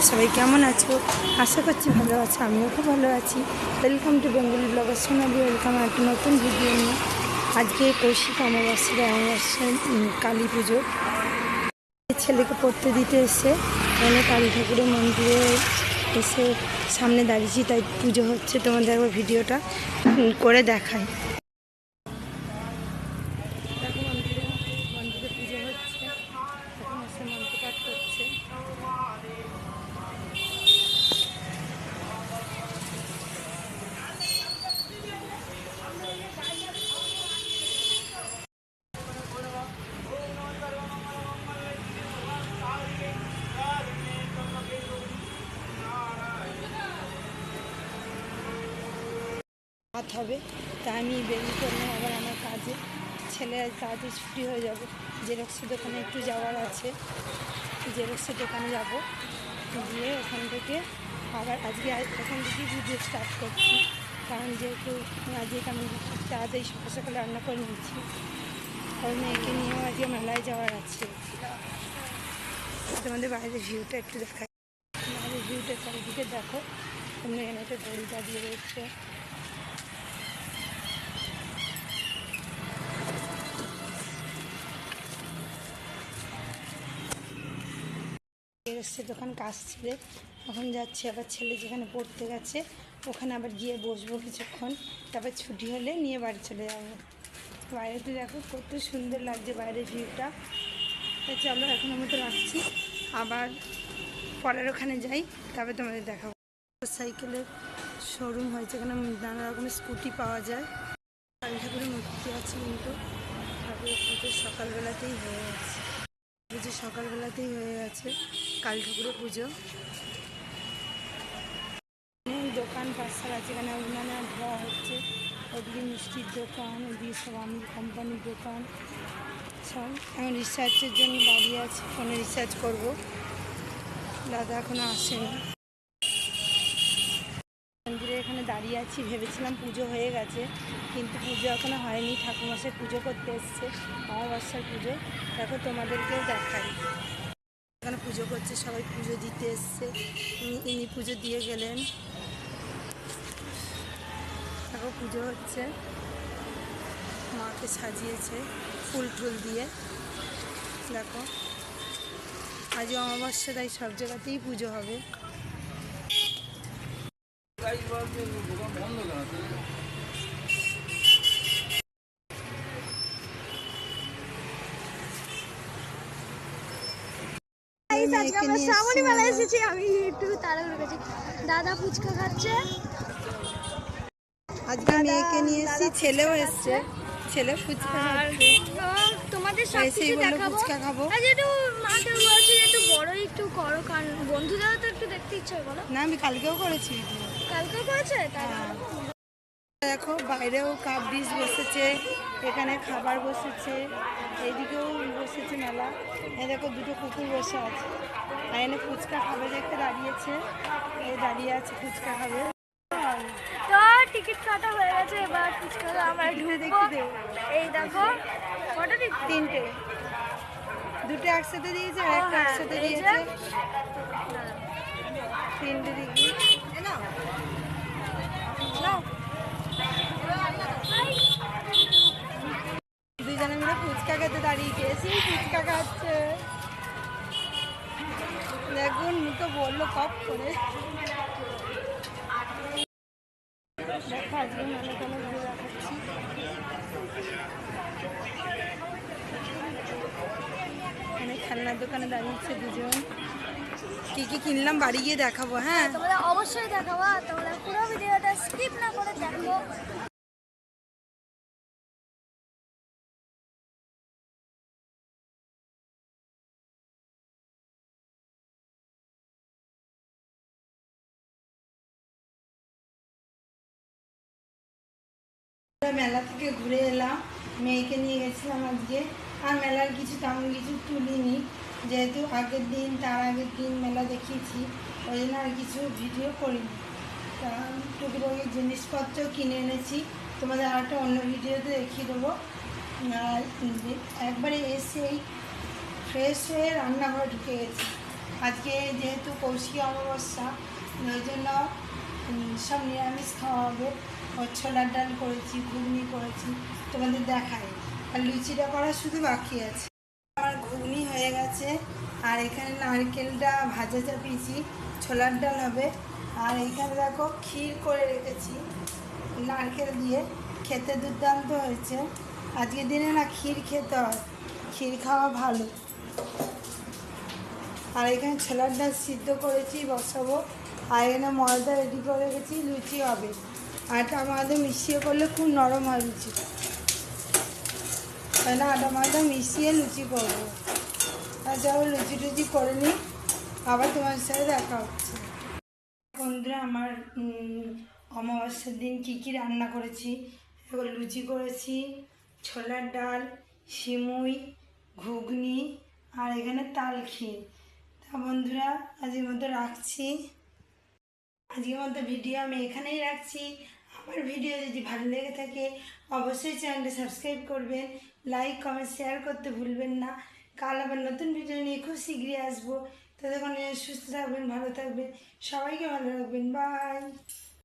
তোমরা সবাই কেমন আছো? আশা করছি ভালো আছো, আমিও খুব ভালো আছি। Welcome to Bengali blogger Sonali welcome একটা নতুন ভিডিও নিয়ে। আজকে কৌশিক অমাবস্যা অমাবস্যা কালী পুজো। ছেলেকে পড়তে দিতে এসে মানে কালী ঠাকুরের মন্দিরে এসে সামনে দাঁড়িয়েছি, তাই পুজো হচ্ছে। তোমাদের ভিডিওটা করে দেখাই। রাত হবে, তা আমি বেরিয়ে পড়লাম আবার আমার কাজে। ছেলে কাজে ছুটি হয়ে যাবে। জেরক্সের দোকানে একটু যাওয়ার আছে। জেরক্সের দোকানে যাব। গিয়ে ওখান থেকে আবার আজকে আজ- ওখান থেকেই ভিডিও স্টার্ট করছি। কারণ যেহেতু আজকে আমি তাড়াতাড়ি সকাল সকালে রান্না করে নিচ্ছি। কারণ মেয়েকে নিয়েও আজকে মেলায় যাওয়ার আছে। তোমাদের বাইরের ভিউটা একটু দেখাই। বাইরের ভিউটা চারিদিকে দেখো। তোমরা এখানে একটা দড়ি দাঁড়িয়ে রয়েছে। এসছে, দোকান কাজ ছেড়ে। এখন যাচ্ছে, আবার ছেলে যেখানে পড়তে গেছে, ওখানে আবার গিয়ে বসবো কিছুক্ষণ। তারপর ছুটি হলে নিয়ে বাড়ি চলে যাব। বাইরেতে দেখো কত সুন্দর লাগছে বাইরের ভিউটা। তো চলো, এখন আমি তো রাখছি আবার পরের ওখানে যাই তবে তোমাদের দেখাবো। সাইকেলের শোরুম হয়েছে, এখানে নানা রকমের স্কুটি পাওয়া যায়। কালী ঠাকুরের মূর্তি আছে কিন্তু, ঠাকুরের সকালবেলাতেই হয়ে গেছে। পুজো সকালবেলাতেই হয়ে গেছে কাল ঠাকুরের পুজো। দোকান পাশাল আছে এখানে উনানে ধোয়া হচ্ছে। ওদিকে মিষ্টির দোকান ওদিকে সব আমির কোম্পানির দোকান সব। এখন রিসার্চের জন্য দাঁড়িয়ে আছে ফোনে রিসার্চ করব। দাদা এখনও আসেনি মন্দিরে এখানে দাঁড়িয়ে আছি, ভেবেছিলাম পুজো হয়ে গেছে, কিন্তু পুজো এখনও হয়নি। ঠাকুরমশাই পুজো করতে এসছে, অমাবস্যার পুজো। দেখো তোমাদেরকেও দেখাই। এখানে পুজো করছে, সবাই পুজো দিতে এসছে। ইনি- পুজো দিয়ে গেলেন। দেখো পুজো হচ্ছে। মাকে সাজিয়েছে ফুল টুল দিয়ে। দেখো, আজ অমাবস্যা, তাই সব জায়গাতেই পুজো হবে। আজকে আমরা শ্রাবণী এসছি মেলায় মেলায়। এসেছি আমি একটু তাড়াহুড়ো করছি দাদা ফুচকা খাচ্ছে। আজকে মেয়েকে নিয়ে এসেছি ছেলেও এসছে। ছেলে ফুচকা আর তো তোমাদের সব কিছু দেখাবো? খাব। আজ একটু মাকে বলছি একটু একটু করো কারণ বন্ধুদেরও তো একটু দেখতে ইচ্ছে বলো। না আমি কালকেও করেছি। হ্যাঁ। দেখো বাইরেও কাপ ডিশ বসেছে এখানে খাবার বসেছে এইদিকেও বসেছে মেলা। এই দেখো দুটো কুকুর বসে আছে। আর এনে ফুচকা খাবে দেখতে দাঁড়িয়েছে। এই দাঁড়িয়ে আছে ফুচকা খাবে। তো টিকিট কাটা হয়ে গেছে এবার ফুচকা আমরা ঢুকে ঢুকবো। দে। এই দেখো কটা টিকিট? তিনটে। দুটো একসাথে দিয়েছে একটা হ্যাঁ, একসাথে এই দিয়েছে। তিনটে দেখুন মুখে বলল কপ করে। কেন এখানে খেলনার দোকানে দাঁড়িয়েছে দুজন। কি কি কিনলাম বাড়ি গিয়ে দেখাবো হ্যাঁ? তোমরা অবশ্যই দেখাবো তোমরা পুরো ভিডিওটা স্কিপ না করে দেখো। মেলা থেকে ঘুরে এলাম। মেয়েকে নিয়ে গেছিলাম আজকে। আর মেলার কিছু তেমন কিছু তুলিনি। যেহেতু আগের দিন, তার আগের দিন মেলা দেখিয়েছি, ওই জন্য আর কিছু ভিডিও করিনি। তা টুকিটাকি জিনিসপত্র কিনে এনেছি। তোমাদের আর একটা অন্য ভিডিওতে দেখিয়ে দেবো। আর একবারে এসেই ফ্রেশ হয়ে রান্নাঘরে ঢুকে গেছি। আজকে যেহেতু কৌশিকী অমাবস্যা, ওই জন্য সব নিরামিষ খাওয়া হবে। ছোলার ডাল করেছি, ঘুগনি করেছি, তোমাদের দেখাই। আর লুচিটা করা শুধু বাকি আছে। আমার ঘুগনি হয়ে গেছে, আর এখানে নারকেলটা ভাজা চাপিয়েছি, ছোলার ডাল হবে। আর এখানে দেখো ক্ষীর করে রেখেছি, নারকেল দিয়ে। খেতে দুর্দান্ত হয়েছে। আজকের দিনে না ক্ষীর খেতে হয়। ক্ষীর খাওয়া ভালো। আর এখানে ছোলার ডাল সিদ্ধ করেছি, বসাবো। আর এখানে ময়দা রেডি করে রেখেছি, লুচি হবে। আটা ময়দা মিশিয়ে করলে খুব নরম হয় লুচি। তাহলে আটা ময়দা মিশিয়ে লুচি করব। আর যাও লুচি টুচি করে নিই, আবার তোমার সাথে দেখা হচ্ছে। বন্ধুরা, আমার অমাবস্যার দিন কী কী রান্না করেছি? লুচি করেছি, ছোলার ডাল, সিমুই, ঘুগনি আর এখানে তাল ক্ষীর। তা বন্ধুরা, আজকের মতো রাখছি। আজকের মতো ভিডিও আমি এখানেই রাখছি। আমার ভিডিও যদি ভালো লেগে থাকে, অবশ্যই চ্যানেলটা সাবস্ক্রাইব করবেন লাইক কমেন্ট শেয়ার করতে ভুলবেন না। কাল আবার নতুন ভিডিও নিয়ে খুব শীঘ্রই আসব। ততক্ষণ সুস্থ থাকবেন, ভালো থাকবেন। সবাইকে ভালো রাখবেন। বাই